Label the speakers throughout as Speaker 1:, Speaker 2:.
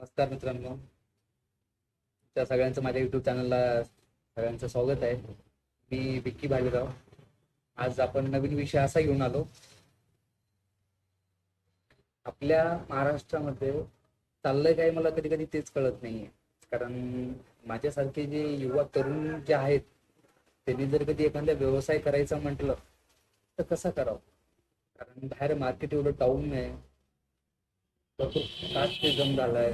Speaker 1: नमस्कार मित्रांनो. त्या सगळ्यांचं माझ्या युट्यूब चॅनलला सगळ्यांचं स्वागत आहे. मी विक्की भालेराव. आज आपण नवीन विषय असा घेऊन आलो. आपल्या महाराष्ट्रामध्ये चाललंय काय मला कधी कधी तेच कळत नाहीये. कारण माझ्यासारखे जे युवा तरुण जे आहेत त्यांनी जर कधी एखादा व्यवसाय करायचा म्हटलं तर कसा करावं? कारण बाहेर मार्केट एवढं टाऊन आहे भरपूर कास्टिझम झालाय.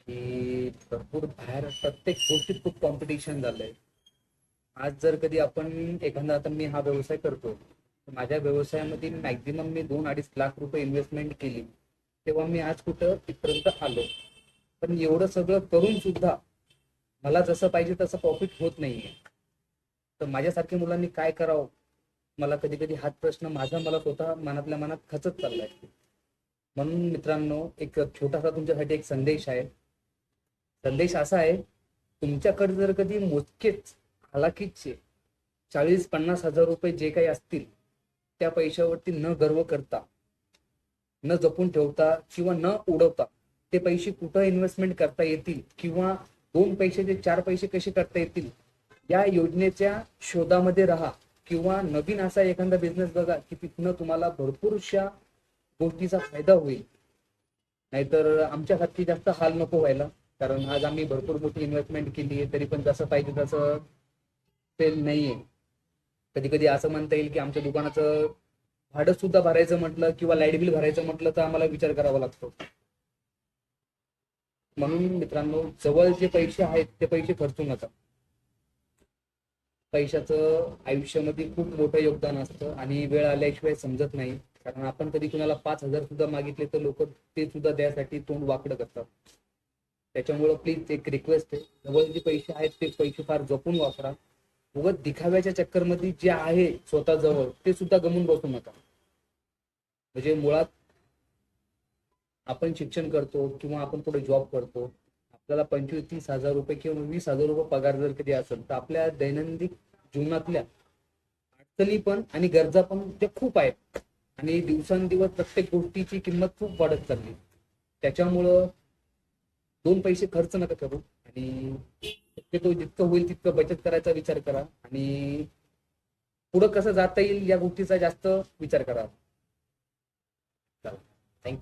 Speaker 1: की भरपूर बाहेर प्रत्येक गोष्टीत खूप कॉम्पिटिशन झालंय. आज जर कधी आपण एखादा आता मी हा व्यवसाय करतो. माझ्या व्यवसायामध्ये मॅक्झिमम मी दोन अडीच लाख रुपये इन्व्हेस्टमेंट केली. तेव्हा मी आज कुठं इथपर्यंत आलो. पण एवढं सगळं करून सुद्धा मला जसं पाहिजे तसं प्रॉफिट होत नाहीये. तर माझ्यासारख्या मुलांनी काय करावं? मला कधी कधी हाच प्रश्न माझा मला स्वतः मनातल्या मनात खचत चाललाय. म्हणून मित्रांनो एक छोटासा तुमच्यासाठी एक संदेश आहे. संदेश असा आहे तुमच्याकडे जर कधी मोजकेच हालाकीचे चाळीस पन्नास हजार रुपये जे काही असतील त्या पैशावरती न गर्व करता न जपून ठेवता किंवा न उडवता ते पैसे कुठं इन्व्हेस्टमेंट करता येतील किंवा दोन पैशाचे चार पैसे कसे करता येतील या योजनेच्या शोधामध्ये राहा. किंवा नवीन असा एखादा बिझनेस बघा की तिथनं तुम्हाला भरपूरशा गोष्टीचा फायदा होईल. नाहीतर आमच्यासाठी जास्त हाल नको व्हायला. कारण आज आम्ही भरपूर मोठी इन्व्हेस्टमेंट केली आहे तरी पण जसं पाहिजे तसं सेल नाहीये. कधी कधी असं म्हणता येईल की आमच्या दुकानाचं भाडं सुद्धा भरायचं म्हटलं किंवा लाइट बिल भरायचं म्हटलं तर आम्हाला विचार करावा लागतो. म्हणून मित्रांनो जवळ जे पैसे आहेत ते पैसे खर्चू नका. पैशाचं आयुष्यामध्ये खूप मोठं योगदान असतं आणि वेळ आल्याशिवाय समजत नाही. कारण आपण कधी कुणाला पाच हजार सुद्धा मागितले तर लोक ते सुद्धा द्यासाठी तोंड वाकडं करतात. त्याच्यामुळं प्लीज एक रिक्वेस्ट आहे. जवळ जे पैसे आहेत ते पैसे फार जपून वापरा. उगत दिखाव्याच्या चक्करमध्ये जे आहे स्वतः जवळ ते सुद्धा गमून बसू नका. म्हणजे मुळात आपण शिक्षण करतो किंवा आपण पुढे जॉब करतो आपल्याला पंचवीस तीस हजार रुपये किंवा वीस हजार रुपये पगार जर कधी असेल तर आपल्या दैनंदिन जीवनातल्या अडचणी पण आणि गरजा पण त्या खूप आहेत. आणि दिवसांदिवस प्रत्येक गोष्टीची किंमत खूप वाढत चालली. त्याच्यामुळं दोन पैसे खर्च नका करू आणि शक्यतो जितकं होईल तितकं बचत करायचा विचार करा आणि पुढं कसं जाता येईल या गोष्टीचा जास्त विचार करा.